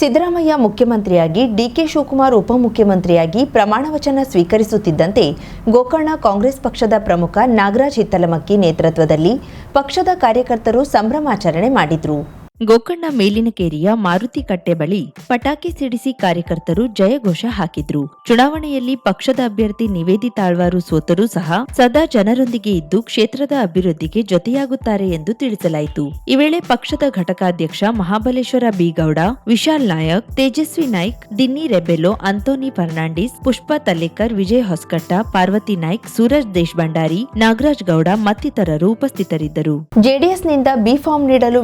ಸಿದ್ದರಾಮಯ್ಯ ಮುಖ್ಯಮಂತ್ರಿಯಾಗಿ, ಡಿಕೆ ಶಿವಕುಮಾರ್ ಉಪಮುಖ್ಯಮಂತ್ರಿಯಾಗಿ ಪ್ರಮಾಣ ವಚನ ಸ್ವೀಕರಿಸುತ್ತಿದ್ದಂತೆ ಗೋಕರ್ಣ ಕಾಂಗ್ರೆಸ್ ಪಕ್ಷದ ಪ್ರಮುಖ ನಾಗರಾಜ್ ಹಿತ್ತಲಮಕ್ಕಿ ನೇತೃತ್ವದಲ್ಲಿ ಪಕ್ಷದ ಕಾರ್ಯಕರ್ತರು ಸಂಭ್ರಮಾಚರಣೆ ಮಾಡಿದ್ರು. ಗೋಕರ್ಣ ಮೇಲಿನಕೇರಿಯ ಮಾರುತಿ ಕಟ್ಟೆ ಬಳಿ ಪಟಾಕಿ ಸಿಡಿಸಿ ಕಾರ್ಯಕರ್ತರು ಜಯಘೋಷ ಹಾಕಿದ್ರು. ಚುನಾವಣೆಯಲ್ಲಿ ಪಕ್ಷದ ಅಭ್ಯರ್ಥಿ ನಿವೇದಿ ತಾಳ್ವಾರು ಸೋತರೂ ಸಹ ಸದಾ ಜನರೊಂದಿಗೆ ಇದ್ದು ಕ್ಷೇತ್ರದ ಅಭಿವೃದ್ಧಿಗೆ ಜೊತೆಯಾಗುತ್ತಾರೆ ಎಂದು ತಿಳಿಸಲಾಯಿತು. ಈ ವೇಳೆ ಪಕ್ಷದ ಘಟಕಾಧ್ಯಕ್ಷ ಮಹಾಬಲೇಶ್ವರ ಬಿಗೌಡ, ವಿಶಾಲ್ ನಾಯಕ್, ತೇಜಸ್ವಿ ನಾಯ್ಕ್, ದಿನ್ನಿ ರೆಬೆಲೋ ಅಂತೋನಿ ಫರ್ನಾಂಡಿಸ್, ಪುಷ್ಪಾ ತಲ್ಲೇಕರ್, ವಿಜಯ್ ಹೊಸಕಟ್ಟ, ಪಾರ್ವತಿ ನಾಯ್ಕ್, ಸೂರಜ್ ದೇಶಭಂಡಾರಿ, ನಾಗರಾಜ್ ಗೌಡ ಮತ್ತಿತರರು ಉಪಸ್ಥಿತರಿದ್ದರು. ಜೆಡಿಎಸ್ನಿಂದ ಬಿ ಫಾರ್ಮ್ ನೀಡಲು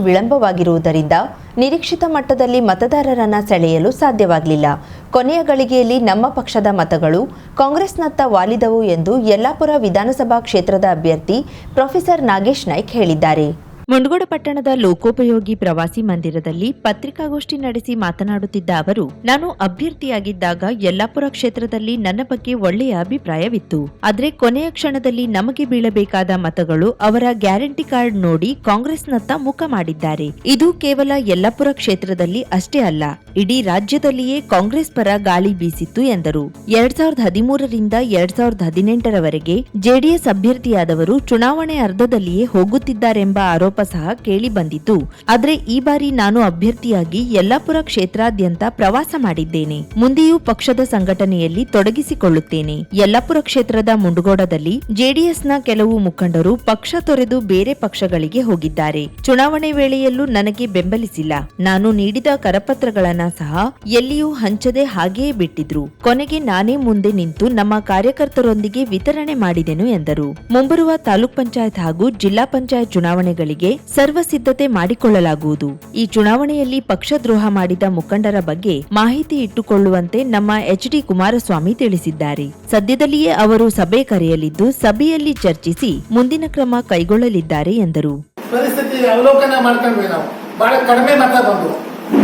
ವಿಳಂಬವಾಗಿರುವುದರಿಂದ ನಿರೀಕ್ಷಿತ ಮಟ್ಟದಲ್ಲಿ ಮತದಾರರನ್ನ ಸೆಳೆಯಲು ಸಾಧ್ಯವಾಗಲಿಲ್ಲ. ಕೊನೆಯ ಗಳಿಗೆಯಲ್ಲಿ ನಮ್ಮ ಪಕ್ಷದ ಮತಗಳು ಕಾಂಗ್ರೆಸ್ನತ್ತ ವಾಲಿದವು ಎಂದು ಯಲ್ಲಾಪುರ ವಿಧಾನಸಭಾ ಕ್ಷೇತ್ರದ ಅಭ್ಯರ್ಥಿ ಪ್ರೊಫೆಸರ್ ನಾಗೇಶ್ ನಾಯ್ಕ್ ಹೇಳಿದ್ದಾರೆ. ಮುಂಡಗೋಡ ಪಟ್ಟಣದ ಲೋಕೋಪಯೋಗಿ ಪ್ರವಾಸಿ ಮಂದಿರದಲ್ಲಿ ಪತ್ರಿಕಾಗೋಷ್ಠಿ ನಡೆಸಿ ಮಾತನಾಡುತ್ತಿದ್ದ ಅವರು, ನಾನು ಅಭ್ಯರ್ಥಿಯಾಗಿದ್ದಾಗ ಯಲ್ಲಾಪುರ ಕ್ಷೇತ್ರದಲ್ಲಿ ನನ್ನ ಬಗ್ಗೆ ಒಳ್ಳೆಯ ಅಭಿಪ್ರಾಯವಿತ್ತು. ಆದರೆ ಕೊನೆಯ ಕ್ಷಣದಲ್ಲಿ ನಮಗೆ ಬೀಳಬೇಕಾದ ಮತಗಳು ಅವರ ಗ್ಯಾರಂಟಿ ಕಾರ್ಡ್ ನೋಡಿ ಕಾಂಗ್ರೆಸ್ನತ್ತ ಮುಖ ಮಾಡಿದ್ದಾರೆ. ಇದು ಕೇವಲ ಯಲ್ಲಾಪುರ ಕ್ಷೇತ್ರದಲ್ಲಿ ಅಷ್ಟೇ ಅಲ್ಲ, ಇಡೀ ರಾಜ್ಯದಲ್ಲಿಯೇ ಕಾಂಗ್ರೆಸ್ ಪರ ಗಾಳಿ ಬೀಸಿತ್ತು ಎಂದರು. ಎರಡ್ ಸಾವಿರದ ಹದಿಮೂರರಿಂದ ಎರಡ್ ಸಾವಿರದ ಹದಿನೆಂಟರವರೆಗೆ ಜೆಡಿಎಸ್ ಅಭ್ಯರ್ಥಿಯಾದವರು ಚುನಾವಣೆ ಅರ್ಧದಲ್ಲಿಯೇ ಹೋಗುತ್ತಿದ್ದಾರೆಂಬ ಆರೋಪ ಸಹ ಕೇಳಿ ಬಂದಿತ್ತು ಆದ್ರೆ ಈ ಬಾರಿ ನಾನು ಅಭ್ಯರ್ಥಿಯಾಗಿ ಯಲ್ಲಾಪುರ ಕ್ಷೇತ್ರಾದ್ಯಂತ ಪ್ರವಾಸ ಮಾಡಿದ್ದೇನೆ. ಮುಂದೆಯೂ ಪಕ್ಷದ ಸಂಘಟನೆಯಲ್ಲಿ ತೊಡಗಿಸಿಕೊಳ್ಳುತ್ತೇನೆ. ಯಲ್ಲಾಪುರ ಕ್ಷೇತ್ರದ ಮುಂಡಗೋಡದಲ್ಲಿ ಜೆಡಿಎಸ್ನ ಕೆಲವು ಮುಖಂಡರು ಪಕ್ಷ ತೊರೆದು ಬೇರೆ ಪಕ್ಷಗಳಿಗೆ ಹೋಗಿದ್ದಾರೆ. ಚುನಾವಣೆ ವೇಳೆಯಲ್ಲೂ ನನಗೆ ಬೆಂಬಲಿಸಿಲ್ಲ. ನಾನು ನೀಡಿದ ಕರಪತ್ರಗಳನ್ನ ಸಹ ಎಲ್ಲಿಯೂ ಹಂಚದೆ ಹಾಗೆಯೇ ಬಿಟ್ಟಿದ್ರು. ಕೊನೆಗೆ ನಾನೇ ಮುಂದೆ ನಿಂತು ನಮ್ಮ ಕಾರ್ಯಕರ್ತರೊಂದಿಗೆ ವಿತರಣೆ ಮಾಡಿದೆನು ಎಂದರು. ಮುಂಬರುವ ತಾಲೂಕ್ ಪಂಚಾಯತ್ ಹಾಗೂ ಜಿಲ್ಲಾ ಪಂಚಾಯತ್ ಚುನಾವಣೆಗಳಿಗೆ ಸರ್ವ ಸಿದ್ಧತೆ ಮಾಡಿಕೊಳ್ಳಲಾಗುವುದು. ಈ ಚುನಾವಣೆಯಲ್ಲಿ ಪಕ್ಷದ್ರೋಹ ಮಾಡಿದ ಮುಖಂಡರ ಬಗ್ಗೆ ಮಾಹಿತಿ ಇಟ್ಟುಕೊಳ್ಳುವಂತೆ ನಮ್ಮ ಎಚ್ ಡಿ ಕುಮಾರಸ್ವಾಮಿ ತಿಳಿಸಿದ್ದಾರೆ. ಸದ್ಯದಲ್ಲಿಯೇ ಅವರು ಸಭೆ ಕರೆಯಲಿದ್ದು, ಸಭೆಯಲ್ಲಿ ಚರ್ಚಿಸಿ ಮುಂದಿನ ಕ್ರಮ ಕೈಗೊಳ್ಳಲಿದ್ದಾರೆ ಎಂದರು. ಪರಿಸ್ಥಿತಿ ಅವಲೋಕನ ಮಾಡ್ಕೊಂಡ್ವಿ ನಾವು. ಬಹಳ ಕಡಿಮೆ ಮತ ಬಂದವು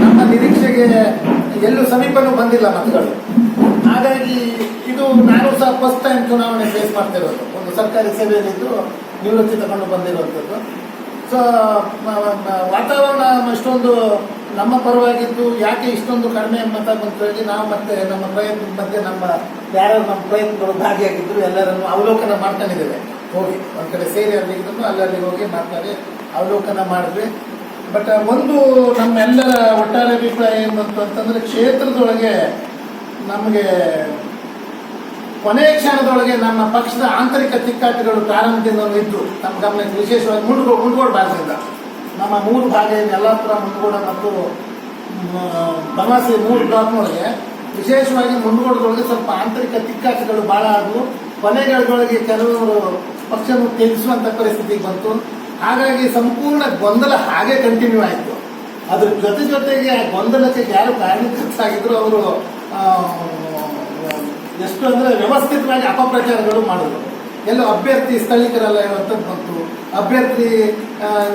ನಮ್ಮ ನಿರೀಕ್ಷೆಗೆ ಎಲ್ಲೂ ಸಮೀಪನೂ ಬಂದಿಲ್ಲ ಮತಗಳು. ಹಾಗಾಗಿ ಇದು ನಾನು ಸಹ ಫಸ್ಟ್ ಟೈಮ್ ಚುನಾವಣೆ ಫೇಸ್ ಮಾಡ್ತಿರೋದು. ಒಂದು ಸರ್ಕಾರಿ ಸೇವೆಯಲ್ಲಿದ್ದು ನಿವೃತ್ತಿ ತಗೊಂಡು ಬಂದಿರುವಂಥದ್ದು. ಸೊ ವಾತಾವರಣ ಇಷ್ಟೊಂದು ನಮ್ಮ ಪರವಾಗಿದ್ದು ಯಾಕೆ ಇಷ್ಟೊಂದು ಕಡಿಮೆ ಮತ ಹೇಳಿ ನಾವು ಮತ್ತೆ ನಮ್ಮ ಪ್ರಯತ್ನದ ಮಧ್ಯೆ ನಮ್ಮ ಯಾರ್ಯಾರು ನಮ್ಮ ಪ್ರಯತ್ನಗಳು ಭಾಗಿಯಾಗಿದ್ರು ಎಲ್ಲರನ್ನು ಅವಲೋಕನ ಮಾಡ್ಕೊಂಡಿದ್ದೇವೆ. ಹೋಗಿ, ಒಂದು ಕಡೆ ಸೇರಿ ಅಲ್ಲಿದ್ದು ಅಲ್ಲಲ್ಲಿ ಹೋಗಿ ಮಾಡ್ತಾರೆ ಅವಲೋಕನ ಮಾಡಿದ್ವಿ. ಬಟ್, ಒಂದು ನಮ್ಮೆಲ್ಲರ ಒಟ್ಟಾರೆ ಅಭಿಪ್ರಾಯ ಏನು ಬಂತು ಅಂತಂದರೆ ಕ್ಷೇತ್ರದೊಳಗೆ ನಮಗೆ ಕೊನೆಯ ಕ್ಷಣದೊಳಗೆ ನಮ್ಮ ಪಕ್ಷದ ಆಂತರಿಕ ತಿಕ್ಕಾಟಗಳು ಪ್ರಾರಂಭದಿಂದ ಇದ್ದು ನಮ್ಮ ಗಮನಕ್ಕೆ ವಿಶೇಷವಾಗಿ ಮುಂಡ್ಗೋಡ್ ಭಾಗದಿಂದ ನಮ್ಮ ಮೂರು ಭಾಗ ಯಲ್ಲಾಪುರ ಮುಂಡ್ಗೋಡ ಮತ್ತು ಬನಾಸಿ ಬನವಾಸಿ ಮೂರು ಬ್ಲಾಕ್ನೊಳಗೆ ವಿಶೇಷವಾಗಿ ಮುಂಡ್ಗೋಡದೊಳಗೆ ಸ್ವಲ್ಪ ಆಂತರಿಕ ತಿಕ್ಕಾಟಗಳು ಭಾಳ ಆದವು. ಕೊನೆಗಳೊಳಗೆ ಕೆಲವರು ಪಕ್ಷವನ್ನು ತ್ಯಜಿಸುವಂಥ ಪರಿಸ್ಥಿತಿಗೆ ಬಂತು. ಹಾಗಾಗಿ ಸಂಪೂರ್ಣ ಗೊಂದಲ ಹಾಗೆ ಕಂಟಿನ್ಯೂ ಆಯಿತು. ಅದ್ರ ಜೊತೆ ಜೊತೆಗೆ ಗೊಂದಲಕ್ಕೆ ಯಾರು ಕಾರಣಕರ್ತರಾಗಿದ್ರು ಅವರು ಎಷ್ಟು ಅಂದ್ರೆ ವ್ಯವಸ್ಥಿತವಾಗಿ ಅಪಪ್ರಚಾರಗಳು ಮಾಡಿದ್ರು ಎಲ್ಲೋ ಅಭ್ಯರ್ಥಿ ಸ್ಥಳೀಕರಲ್ಲ ಇರುವಂಥದ್ದು ಬಂತು. ಅಭ್ಯರ್ಥಿ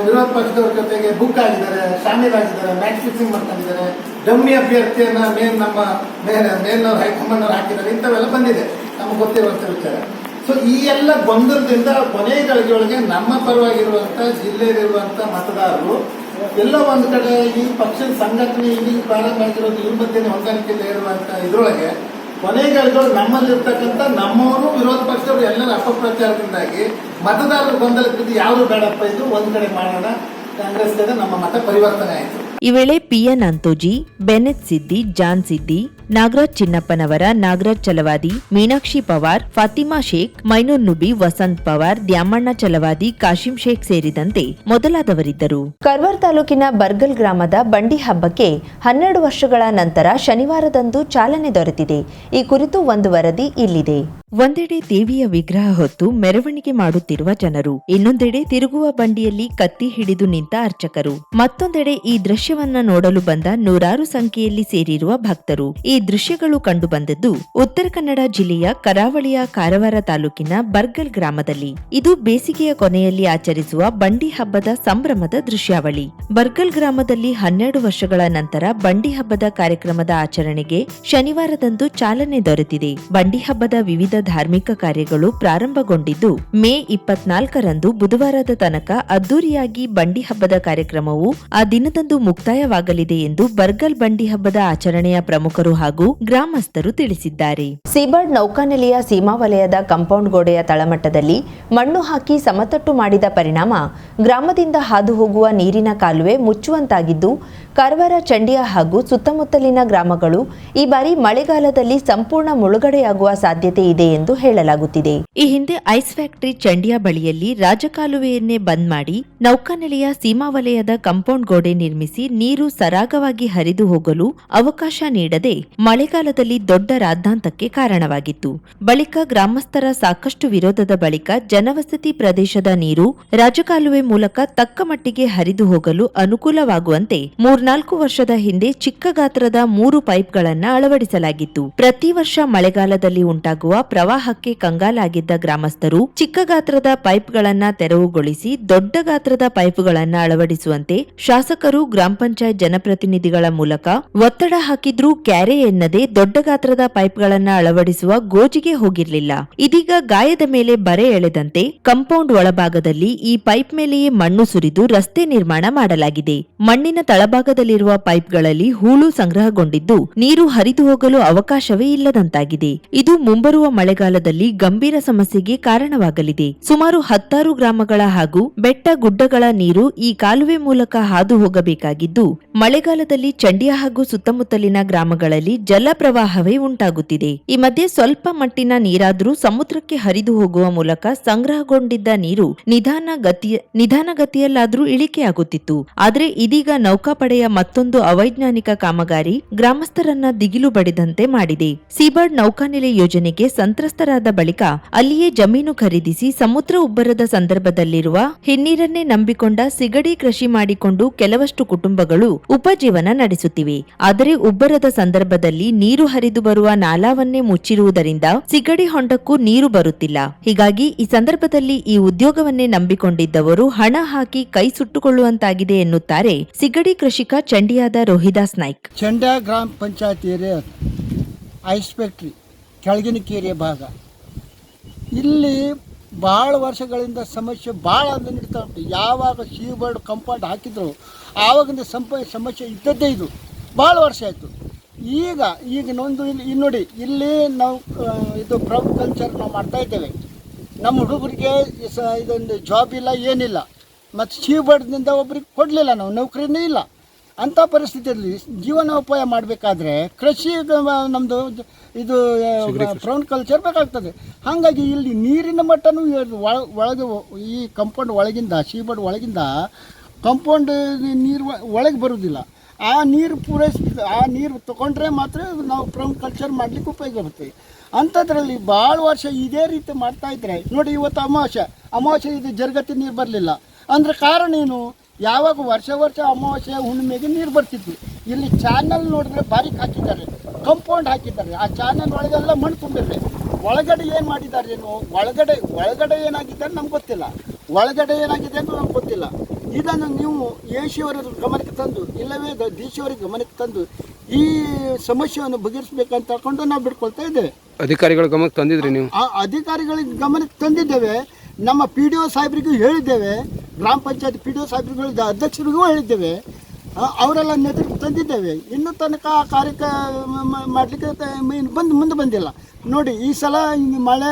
ವಿರೋಧ ಪಕ್ಷದವ್ರ ಜೊತೆಗೆ ಬುಕ್ ಆಗಿದ್ದಾರೆ ಶಾಮೀಲಾಗಿದ್ದಾರೆ ಮ್ಯಾಚ್ ಫಿಕ್ಸಿಂಗ್ ಮಾಡ್ಕೊಂಡಿದ್ದಾರೆ. ಡಮ್ಮಿ ಅಭ್ಯರ್ಥಿಯನ್ನ ಮೇನ್ ನಮ್ಮ ಮೇನ್ ಮೇಲ್ನವ್ರು ಹೈಕಮಾಂಡ್ನವ್ರು ಹಾಕಿದ್ದಾರೆ. ಇಂಥವೆಲ್ಲ ಬಂದಿದೆ. ನಮಗೆ ಗೊತ್ತಿರುವಂಥ ವಿಚಾರ. ಸೊ ಈ ಎಲ್ಲ ಗೊಂದಲದಿಂದ ಕೊನೆ ಗಳಿಗೆಯೊಳಗೆ ನಮ್ಮ ಪರವಾಗಿರುವಂಥ ಜಿಲ್ಲೆಯಲ್ಲಿರುವಂಥ ಮತದಾರರು ಎಲ್ಲ ಒಂದು ಕಡೆ ಈ ಪಕ್ಷದ ಸಂಘಟನೆ ಇಲ್ಲಿ ಪ್ರಾರಂಭ ಆಗಿರೋದು ಇವ್ರ ಮಧ್ಯೆ ಹೊಂದಾಣಿಕೆ ಇರುವಂಥ ಇದ್ರೊಳಗೆ ಕೊನೆಗಳಿಗಳು ನಮ್ಮಲ್ಲಿರ್ತಕ್ಕಂಥ ನಮ್ಮವರು ವಿರೋಧ ಪಕ್ಷದವರು ಎಲ್ಲರ ಅಪಪ್ರಚಾರದಿಂದಾಗಿ ಮತದಾರರು ಗೊಂದಲಕ್ಕಿದ್ದು ಯಾರು ಬೇಡಪ್ಪ ಇದು ಒಂದು ಕಡೆ ಮಾಡೋಣ. ಕಾಂಗ್ರೆಸ್ ಕಡೆ ನಮ್ಮ ಮತ ಪರಿವರ್ತನೆ ಆಯಿತು. ಈ ವೇಳೆ P N Antoji Bennet Siddi, John Siddi, Nagaraj ಚಿನ್ನಪ್ಪನವರ Nagaraj Chalavadi, Meenakshi Pawar, Fatima Sheikh, ಮೈನೂರ್ ನುಬಿ, Vasant Pawar, Dyamanna Chalavadi, Kashim Sheikh ಸೇರಿದಂತೆ ಮೊದಲಾದವರಿದ್ದರು. ಕರ್ವಾರ್ ತಾಲೂಕಿನ ಬರ್ಗಲ್ ಗ್ರಾಮದ ಬಂಡಿ ಹಬ್ಬಕ್ಕೆ ಹನ್ನೆರಡು ವರ್ಷಗಳ ನಂತರ ಶನಿವಾರದಂದು ಚಾಲನೆ ದೊರೆತಿದೆ. ಈ ಕುರಿತು ಒಂದು ವರದಿ ಇಲ್ಲಿದೆ. ಒಂದೆಡೆ ದೇವಿಯ ವಿಗ್ರಹ ಹೊತ್ತು ಮೆರವಣಿಗೆ ಮಾಡುತ್ತಿರುವ ಜನರು, ಇನ್ನೊಂದೆಡೆ ತಿರುಗುವ ಬಂಡಿಯಲ್ಲಿ ಕತ್ತಿ ಹಿಡಿದು ನಿಂತ ಅರ್ಚಕರು, ಮತ್ತೊಂದೆಡೆ ಈ ದೃಶ್ಯವನ್ನ ನೋಡಲು ಬಂದ ನೂರಾರು ಸಂಖ್ಯೆಯಲ್ಲಿ ಸೇರಿರುವ ಭಕ್ತರು ಈ ದೃಶ್ಯಗಳು ಕಂಡುಬಂದದ್ದು ಉತ್ತರ ಕನ್ನಡ ಜಿಲ್ಲೆಯ ಕರಾವಳಿಯ ಕಾರವಾರ ತಾಲೂಕಿನ ಬರ್ಗಲ್ ಗ್ರಾಮದಲ್ಲಿ. ಇದು ಬೇಸಿಗೆಯ ಕೊನೆಯಲ್ಲಿ ಆಚರಿಸುವ ಬಂಡಿ ಹಬ್ಬದ ಸಂಭ್ರಮದ ದೃಶ್ಯಾವಳಿ. ಬರ್ಗಲ್ ಗ್ರಾಮದಲ್ಲಿ ಹನ್ನೆರಡು ವರ್ಷಗಳ ನಂತರ ಬಂಡಿ ಹಬ್ಬದ ಕಾರ್ಯಕ್ರಮದ ಆಚರಣೆಗೆ ಶನಿವಾರದಂದು ಚಾಲನೆ ದೊರೆತಿದೆ. ಬಂಡಿ ಹಬ್ಬದ ವಿವಿಧ ಧಾರ್ಮಿಕ ಕಾರ್ಯಗಳು ಪ್ರಾರಂಭಗೊಂಡಿದ್ದು, ಮೇ ಇಪ್ಪತ್ನಾಲ್ಕರಂದು ಬುಧವಾರದ ತನಕ ಅದ್ದೂರಿಯಾಗಿ ಬಂಡಿ ಹಬ್ಬದ ಕಾರ್ಯಕ್ರಮವು ಆ ದಿನದಂದು ಮುಕ್ತಾಯ ಮುಕ್ತಾಯವಾಗಲಿದೆ ಎಂದು ಬರ್ಗಲ್ ಬಂಡಿ ಹಬ್ಬದ ಆಚರಣೆಯ ಪ್ರಮುಖರು ಹಾಗೂ ಗ್ರಾಮಸ್ಥರು ತಿಳಿಸಿದ್ದಾರೆ. ಸೀಬರ್ಡ್ ನೌಕಾನೆಲೆಯ ಸೀಮಾ ವಲಯದ ಕಾಂಪೌಂಡ್ ಗೋಡೆಯ ತಳಮಟ್ಟದಲ್ಲಿ ಮಣ್ಣು ಹಾಕಿ ಸಮತಟ್ಟು ಮಾಡಿದ ಪರಿಣಾಮ ಗ್ರಾಮದಿಂದ ಹಾದು ಹೋಗುವ ನೀರಿನ ಕಾಲುವೆ ಮುಚ್ಚುವಂತಾಗಿದ್ದು ಕಾರವಾರ ಚಂಡಿಯ ಹಾಗೂ ಸುತ್ತಮುತ್ತಲಿನ ಗ್ರಾಮಗಳು ಈ ಬಾರಿ ಮಳೆಗಾಲದಲ್ಲಿ ಸಂಪೂರ್ಣ ಮುಳುಗಡೆಯಾಗುವ ಸಾಧ್ಯತೆ ಇದೆ ಎಂದು ಹೇಳಲಾಗುತ್ತಿದೆ. ಈ ಹಿಂದೆ ಐಸ್ ಫ್ಯಾಕ್ಟರಿ ಚಂಡಿಯ ಬಳಿಯಲ್ಲಿ ರಾಜಕಾಲುವೆಯನ್ನೇ ಬಂದ್ ಮಾಡಿ ನೌಕಾನೆಲೆಯ ಸೀಮಾ ವಲಯದ ಕಾಂಪೌಂಡ್ ಗೋಡೆ ನಿರ್ಮಿಸಿ ನೀರು ಸರಾಗವಾಗಿ ಹರಿದು ಹೋಗಲು ಅವಕಾಶ ನೀಡದೆ ಮಳೆಗಾಲದಲ್ಲಿ ದೊಡ್ಡ ರಾದ್ಧಾಂತಕ್ಕೆ ಕಾರಣವಾಗಿತ್ತು. ಬಳಿಕ ಗ್ರಾಮಸ್ಥರ ಸಾಕಷ್ಟು ವಿರೋಧದ ಬಳಿಕ ಜನವಸತಿ ಪ್ರದೇಶದ ನೀರು ರಾಜಕಾಲುವೆ ಮೂಲಕ ತಕ್ಕ ಮಟ್ಟಿಗೆ ಹರಿದು ಹೋಗಲು ಅನುಕೂಲವಾಗುವಂತೆ ಮೂರ್ನಾಲ್ಕು ವರ್ಷದ ಹಿಂದೆ ಚಿಕ್ಕ ಗಾತ್ರದ ಮೂರು ಪೈಪ್ಗಳನ್ನ ಅಳವಡಿಸಲಾಗಿತ್ತು. ಪ್ರತಿ ವರ್ಷ ಮಳೆಗಾಲದಲ್ಲಿ ಉಂಟಾಗುವ ಪ್ರವಾಹಕ್ಕೆ ಕಂಗಾಲಾಗಿದ್ದ ಗ್ರಾಮಸ್ಥರು ಚಿಕ್ಕ ಗಾತ್ರದ ಪೈಪ್ಗಳನ್ನ ತೆರವುಗೊಳಿಸಿ ದೊಡ್ಡ ಗಾತ್ರದ ಪೈಪ್ಗಳನ್ನ ಅಳವಡಿಸುವಂತೆ ಶಾಸಕರು, ಗ್ರಾಮ ಪಂಚಾಯತ್ ಜನಪ್ರತಿನಿಧಿಗಳ ಮೂಲಕ ಒತ್ತಡ ಹಾಕಿದ್ರೂ ಕ್ಯಾರೆ ಎನ್ನದೆ ದೊಡ್ಡ ಗಾತ್ರದ ಪೈಪ್ಗಳನ್ನ ಅಳವಡಿಸುವ ಗೋಜಿಗೆ ಹೋಗಿರಲಿಲ್ಲ. ಇದೀಗ ಗಾಯದ ಮೇಲೆ ಬರೆ ಎಳೆದಂತೆ ಕಾಂಪೌಂಡ್ ಒಳಭಾಗದಲ್ಲಿ ಈ ಪೈಪ್ ಮೇಲೆಯೇ ಮಣ್ಣು ಸುರಿದು ರಸ್ತೆ ನಿರ್ಮಾಣ ಮಾಡಲಾಗಿದೆ. ಮಣ್ಣಿನ ತಳಭಾಗದಲ್ಲಿರುವ ಪೈಪ್ಗಳಲ್ಲಿ ಹೂಳು ಸಂಗ್ರಹಗೊಂಡಿದ್ದು, ನೀರು ಹರಿದು ಹೋಗಲು ಅವಕಾಶವೇ ಇಲ್ಲದಂತಾಗಿದೆ. ಇದು ಮುಂಬರುವ ಮಳೆಗಾಲದಲ್ಲಿ ಗಂಭೀರ ಸಮಸ್ಯೆಗೆ ಕಾರಣವಾಗಲಿದೆ. ಸುಮಾರು ಹತ್ತಾರು ಗ್ರಾಮಗಳ ಹಾಗೂ ಬೆಟ್ಟ ಗುಡ್ಡಗಳ ನೀರು ಈ ಕಾಲುವೆ ಮೂಲಕ ಹಾದು ಹೋಗಬೇಕಾಗಿದ್ದು, ಮಳೆಗಾಲದಲ್ಲಿ ಚಂಡಿಯ ಹಾಗೂ ಸುತ್ತಮುತ್ತಲಿನ ಗ್ರಾಮಗಳಲ್ಲಿ ಜಲ ಪ್ರವಾಹವೇ ಉಂಟಾಗುತ್ತಿದೆ. ಈ ಮಧ್ಯೆ ಸ್ವಲ್ಪ ಮಟ್ಟಿನ ನೀರಾದರೂ ಸಮುದ್ರಕ್ಕೆ ಹರಿದು ಹೋಗುವ ಮೂಲಕ ಸಂಗ್ರಹಗೊಂಡಿದ್ದ ನೀರು ನಿಧಾನ ಗತಿಯ ನಿಧಾನಗತಿಯಲ್ಲಾದರೂ ಇಳಿಕೆಯಾಗುತ್ತಿತ್ತು. ಆದರೆ ಇದೀಗ ನೌಕಾಪಡೆಯ ಮತ್ತೊಂದು ಅವೈಜ್ಞಾನಿಕ ಕಾಮಗಾರಿ ಗ್ರಾಮಸ್ಥರನ್ನ ದಿಗಿಲು ಬಡಿದಂತೆ ಮಾಡಿದೆ. ಸೀಬರ್ಡ್ ನೌಕಾನೆಲೆ ಯೋಜನೆಗೆ ಸಂತ್ರಸ್ತರಾದ ಬಳಿಕ ಅಲ್ಲಿಯೇ ಜಮೀನು ಖರೀದಿಸಿ ಸಮುದ್ರ ಉಬ್ಬರದ ಸಂದರ್ಭದಲ್ಲಿರುವ ಹಿನ್ನೀರನ್ನೇ ನಂಬಿಕೊಂಡ ಸಿಗಡಿ ಕೃಷಿ ಮಾಡಿಕೊಂಡು ಕೆಲವಷ್ಟು ಕುಟುಂಬಗಳು ಉಪಜೀವನ ನಡೆಸುತ್ತಿವೆ. ಆದರೆ ಉಬ್ಬರದ ಸಂದರ್ಭದಲ್ಲಿ ನೀರು ಹರಿದು ಬರುವ ನಾಲಾವನ್ನೇ ಮುಚ್ಚಿರುವುದರಿಂದ ಸಿಗಡಿ ಹೊಂಡಕ್ಕೂ ನೀರು ಬರುತ್ತಿಲ್ಲ. ಹೀಗಾಗಿ ಈ ಸಂದರ್ಭದಲ್ಲಿ ಈ ಉದ್ಯೋಗವನ್ನೇ ನಂಬಿಕೊಂಡಿದ್ದವರು ಹಣ ಹಾಕಿ ಕೈ ಸುಟ್ಟುಕೊಳ್ಳುವಂತಾಗಿದೆ ಎನ್ನುತ್ತಾರೆ ಸಿಗಡಿ ಕೃಷಿಕ ಚಂಡಿಯಾದ ರೋಹಿದಾಸ್ ನಾಯ್ಕ್. ಚಂಡ ಗ್ರಾಮ ಪಂಚಾಯತ್ ಏರಿಯಾ. ಐಸ್ ಫ್ಯಾಕ್ಟ್ರಿ, ಕೆಳಗಿನ ಕೇರಿಯ ಭಾಗ. ಇಲ್ಲಿ ಭಾಳ ವರ್ಷಗಳಿಂದ ಸಮಸ್ಯೆ ಭಾಳ ನಡೀತಾ ಉಂಟು. ಯಾವಾಗ ಶೀಬರ್ಡ್ ಕಂಪೌಂಡ್ ಹಾಕಿದ್ರು ಆವಾಗಿಂದ ಸಂಪ, ಸಮಸ್ಯೆ ಇದ್ದದ್ದೇ ಇದು. ಭಾಳ ವರ್ಷ ಆಯಿತು. ಈಗ ಈಗ ನೊಂದು ಇಲ್ಲಿ ಇಲ್ಲಿ ನೋಡಿ, ಇಲ್ಲಿ ನಾವು ಇದು ಪ್ರೌಡ್ ಕಲ್ಚರ್ ನಾವು ಮಾಡ್ತಾ ಇದ್ದೇವೆ. ನಮ್ಮ ಹುಡುಗರಿಗೆ ಇದೊಂದು ಜಾಬ್ ಇಲ್ಲ, ಏನಿಲ್ಲ. ಮತ್ತು ಶೀಬರ್ಡ್ನಿಂದ ಒಬ್ರಿಗೆ ಕೊಡಲಿಲ್ಲ ನಾವು, ನೌಕರಿನೇ ಇಲ್ಲ. ಅಂಥ ಪರಿಸ್ಥಿತಿಯಲ್ಲಿ ಜೀವನೋಪಾಯ ಮಾಡಬೇಕಾದ್ರೆ ಕೃಷಿ ನಮ್ಮದು ಇದು ಪ್ರೌನ್ ಕಲ್ಚರ್ ಬೇಕಾಗ್ತದೆ. ಹಾಗಾಗಿ ಇಲ್ಲಿ ನೀರಿನ ಮಟ್ಟನೂ ಒಳಗೆ ಈ ಕಂಪೌಂಡ್ ಒಳಗಿಂದ ಶೀಬರ್ಡ್ ಒಳಗಿಂದ ಕಂಪೌಂಡ್ ನೀರು ಒಳಗೆ ಬರುವುದಿಲ್ಲ ಆ ನೀರು ಪೂರೈಸ್ ಆ ನೀರು ತಗೊಂಡ್ರೆ ಮಾತ್ರ ನಾವು ಪ್ರೌನ್ ಕಲ್ಚರ್ ಮಾಡಲಿಕ್ಕೆ ಉಪಯೋಗ ಬರ್ತೀವಿ ಅಂಥದ್ರಲ್ಲಿ ಭಾಳ ವರ್ಷ ಇದೇ ರೀತಿ ಮಾಡ್ತಾ ಇದ್ರೆ ನೋಡಿ ಇವತ್ತು ಅಮಾವಾಸ್ಯ ಅಮಾವಾಸ್ಯೆ ಇದು ಜರ್ಗತಿ ನೀರು ಬರಲಿಲ್ಲ. ಅಂದರೆ ಕಾರಣ ಏನು? ಯಾವಾಗ ವರ್ಷ ವರ್ಷ ಅಮಾವಾಸ್ಯೆ ಹುಣ್ಣಿಮೆಗೆ ನೀರು ಬರ್ತಿದ್ವಿ. ಇಲ್ಲಿ ಚಾನಲ್ ನೋಡಿದ್ರೆ ಬಾರಿಕ್ ಹಾಕಿದ್ದಾರೆ ಕಂಪೌಂಡ್ ಹಾಕಿದ್ದಾರೆ. ಆ ಚಾನಲ್ ಒಳಗೆಲ್ಲ ಮಣ್ಣು ತುಂಬಿರಲಿ. ಒಳಗಡೆ ಏನು ಮಾಡಿದ್ದಾರೆ ಏನು? ಒಳಗಡೆ ಒಳಗಡೆ ಏನಾಗಿದೆ ಅಂತ ನಮ್ಗೆ ಗೊತ್ತಿಲ್ಲ. ಒಳಗಡೆ ಏನಾಗಿದೆ ಅಂತ ನಮ್ಗೆ ಗೊತ್ತಿಲ್ಲ. ಇದನ್ನು ನೀವು ಏಶಿಯವರ ಗಮನಕ್ಕೆ ತಂದು ಇಲ್ಲವೇ ದೇಶಿಯವರ ಗಮನಕ್ಕೆ ತಂದು ಈ ಸಮಸ್ಯೆಯನ್ನು ಬಗೆಹರಿಸಬೇಕಂತ ಹೇಳ್ಕೊಂಡು ನಾವು ಬಿಡ್ಕೊಳ್ತಾ ಇದ್ದೇವೆ. ಅಧಿಕಾರಿಗಳ ಗಮನಕ್ಕೆ ತಂದಿದ್ರಿ ನೀವು? ಆ ಅಧಿಕಾರಿಗಳಿಗೆ ಗಮನಕ್ಕೆ ತಂದಿದ್ದೇವೆ. ನಮ್ಮ ಪಿ ಡಿ ಒ ಸಾಹೇಬರಿಗೂ ಹೇಳಿದ್ದೇವೆ. ಗ್ರಾಮ ಪಂಚಾಯತ್ ಪಿ ಡಿ ಒ ಸಾಹೇಬರಿಗೂ ಅಧ್ಯಕ್ಷರಿಗೂ ಹೇಳಿದ್ದೇವೆ. ಅವರೆಲ್ಲ ನೇತೃತ್ವ ತಂದಿದ್ದೇವೆ. ಇನ್ನು ತನಕ ಆ ಕಾರ್ಯಕ್ಕೆ ಮಾಡಲಿಕ್ಕೆ ಬಂದು, ಮುಂದೆ ಬಂದಿಲ್ಲ. ನೋಡಿ, ಈ ಸಲ ಮಳೆ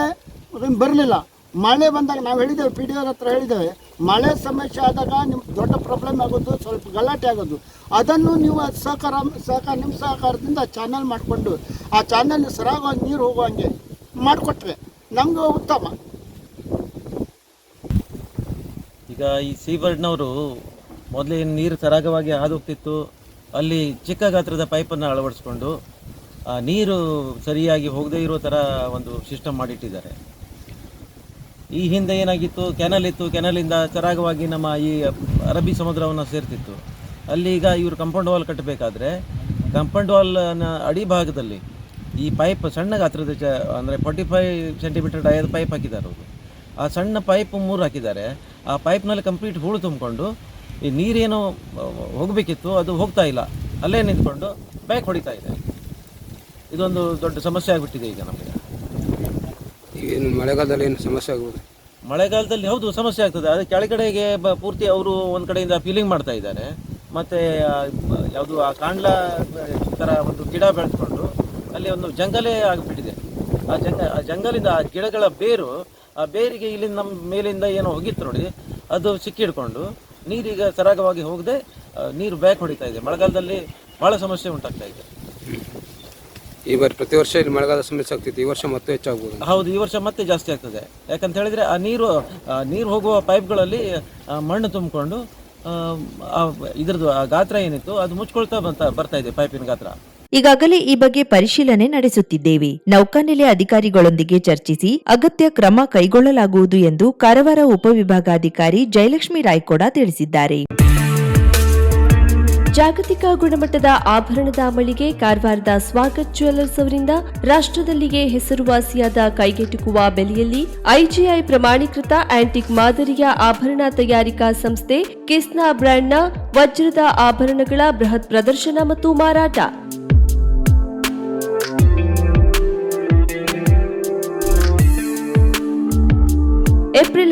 ಬರಲಿಲ್ಲ. ಮಳೆ ಬಂದಾಗ ನಾವು ಹೇಳಿದ್ದೇವೆ, ಪಿ ಡಿ ಒ ಹತ್ರ ಹೇಳಿದ್ದೇವೆ. ಮಳೆ ಸಮಸ್ಯೆ ಆದಾಗ ನಿಮ್ಗೆ ದೊಡ್ಡ ಪ್ರಾಬ್ಲಮ್ ಆಗೋದು, ಸ್ವಲ್ಪ ಗಲಾಟೆ ಆಗೋದು. ಅದನ್ನು ನೀವು ಸಹಕಾರ ಸಹಕಾರ ನಿಮ್ಮ ಸಹಕಾರದಿಂದ ಚಾನಲ್ ಮಾಡಿಕೊಂಡು, ಆ ಚಾನಲ್ ಸರಾಗವಾಗಿ ನೀರು ಹೋಗುವಂಗೆ ಮಾಡಿಕೊಟ್ರೆ ನಮಗೂ ಉತ್ತಮ. ಈಗ ಈ ಸೀಬರ್ಡ್ನವರು ಮೊದಲೇ ನೀರು ಸರಾಗವಾಗಿ ಹಾದು ಹೋಗ್ತಿತ್ತು ಅಲ್ಲಿ ಚಿಕ್ಕ ಗಾತ್ರದ ಪೈಪನ್ನು ಅಳವಡಿಸ್ಕೊಂಡು ನೀರು ಸರಿಯಾಗಿ ಹೋಗದೇ ಇರೋ ಥರ ಒಂದು ಸಿಸ್ಟಮ್ ಮಾಡಿಟ್ಟಿದ್ದಾರೆ. ಈ ಹಿಂದೆ ಏನಾಗಿತ್ತು? ಕೆನಲ್ ಇತ್ತು. ಕೆನಲಿಂದ ಸರಾಗವಾಗಿ ನಮ್ಮ ಈ ಅರಬ್ಬಿ ಸಮುದ್ರವನ್ನು ಸೇರ್ತಿತ್ತು. ಅಲ್ಲಿ ಈಗ ಇವರು ಕಂಪೌಂಡ್ ವಾಲ್ ಕಟ್ಟಬೇಕಾದ್ರೆ ಕಂಪೌಂಡ್ ವಾಲ್ನ ಅಡಿಭಾಗದಲ್ಲಿ ಈ ಪೈಪ್ ಸಣ್ಣ ಗಾತ್ರದ ಚ, ಅಂದರೆ ಫಾರ್ಟಿ ಫೈವ್ ಸೆಂಟಿಮೀಟರ್ ಡಯದ ಪೈಪ್ ಹಾಕಿದ್ದಾರೆ ಅವರು. ಆ ಸಣ್ಣ ಪೈಪ್ ಮೂರು ಹಾಕಿದ್ದಾರೆ. ಆ ಪೈಪ್ನಲ್ಲಿ ಕಂಪ್ಲೀಟ್ ಹೂಳು ತುಂಬಿಕೊಂಡು ಈ ನೀರೇನು ಹೋಗಬೇಕಿತ್ತು ಅದು ಹೋಗ್ತಾ ಇಲ್ಲ. ಅಲ್ಲೇ ನಿಂತ್ಕೊಂಡು ಬ್ಯಾಕ್ ಹೊಡಿತಾ ಇದೆ. ಇದೊಂದು ದೊಡ್ಡ ಸಮಸ್ಯೆ ಆಗಿಬಿಟ್ಟಿದೆ ಈಗ ನಮಗೆ. ಏನು ಮಳೆಗಾಲದಲ್ಲಿ ಏನು ಸಮಸ್ಯೆ ಆಗ್ಬೋದು? ಮಳೆಗಾಲದಲ್ಲಿ ಹೌದು ಸಮಸ್ಯೆ ಆಗ್ತದೆ. ಅದು ಕೆಳಗಡೆಗೆ ಬ ಪೂರ್ತಿ ಅವರು ಒಂದು ಕಡೆಯಿಂದ ಫೀಲಿಂಗ್ ಮಾಡ್ತಾ ಇದ್ದಾರೆ. ಮತ್ತು ಯಾವುದು ಆ ಕಾಂಡ್ಲ ಥರ ಒಂದು ಗಿಡ ಬೆಳೆದುಕೊಂಡು ಅಲ್ಲಿ ಒಂದು ಜಂಗಲೇ ಆಗಿಬಿಟ್ಟಿದೆ. ಆ ಜಂಗ ಆ ಜಂಗಲಿಂದ ಆ ಗಿಡಗಳ ಬೇರು ಆ ಬೇರಿಗೆ ಇಲ್ಲಿಂದ ನಮ್ಮ ಮೇಲಿಂದ ಏನೋ ಹೋಗಿತ್ತು ನೋಡಿ ಅದು ಸಿಕ್ಕಿಡ್ಕೊಂಡು ನೀರೀಗ ಸರಾಗವಾಗಿ ಹೋಗದೆ ನೀರು ಬ್ಯಾಕ್ ಹೊಡಿತಾ ಇದೆ. ಮಳೆಗಾಲದಲ್ಲಿ ಭಾಳ ಸಮಸ್ಯೆ ಉಂಟಾಗ್ತಾ ಇದೆ. ಈ ಬಾರಿ ಪ್ರತಿ ವರ್ಷ ಇಲ್ಲಿ ಮಳೆಗಾಲ ಸಮಸ್ಯೆ ಆಗ್ತಿತ್ತು. ಈ ವರ್ಷ ಮತ್ತೆ ಹೆಚ್ಚಾಗ್ಬೋದು ಹೌದು ಈ ವರ್ಷ ಮತ್ತೆ ಜಾಸ್ತಿ ಆಗ್ತದೆ. ಯಾಕಂತ ಹೇಳಿದ್ರೆ ಆ ನೀರು ಆ ನೀರು ಹೋಗುವ ಪೈಪ್ಗಳಲ್ಲಿ ಆ ಮಣ್ಣು ತುಂಬಿಕೊಂಡು ಇದ್ರದ್ದು ಆ ಗಾತ್ರ ಏನಿತ್ತು ಅದು ಮುಚ್ಕೊಳ್ತಾ ಬಂತ ಬರ್ತಾ ಇದೆ ಪೈಪಿನ ಗಾತ್ರ. ಈಗಾಗಲೇ ಈ ಬಗ್ಗೆ ಪರಿಶೀಲನೆ ನಡೆಸುತ್ತಿದ್ದೇವೆ. ನೌಕಾನೆಲೆ ಅಧಿಕಾರಿಗಳೊಂದಿಗೆ ಚರ್ಚಿಸಿ ಅಗತ್ಯ ಕ್ರಮ ಕೈಗೊಳ್ಳಲಾಗುವುದು ಎಂದು ಕಾರವಾರ ಉಪವಿಭಾಗಾಧಿಕಾರಿ ಜಯಲಕ್ಷ್ಮಿ ರಾಯ್ಕೋಡ ತಿಳಿಸಿದ್ದಾರೆ. ಜಾಗತಿಕ ಗುಣಮಟ್ಟದ ಆಭರಣದ ಮಳಿಗೆ ಕಾರವಾರದ ಸ್ವಾಗತ್ ಜ್ಯುವೆಲರ್ಸ್ ಅವರಿಂದ ರಾಷ್ಟ್ರದಲ್ಲಿಯೇ ಹೆಸರುವಾಸಿಯಾದ ಕೈಗೆಟುಕುವ ಬೆಲೆಯಲ್ಲಿ ಐಜಿಐ ಪ್ರಮಾಣೀಕೃತ ಆಂಟಿಕ್ ಮಾದರಿಯ ಆಭರಣ ತಯಾರಿಕಾ ಸಂಸ್ಥೆ ಕಿಸ್ನಾ ಬ್ರ್ಯಾಂಡ್ನ ವಜ್ರದ ಆಭರಣಗಳ ಬೃಹತ್ ಪ್ರದರ್ಶನ ಮತ್ತು ಮಾರಾಟ.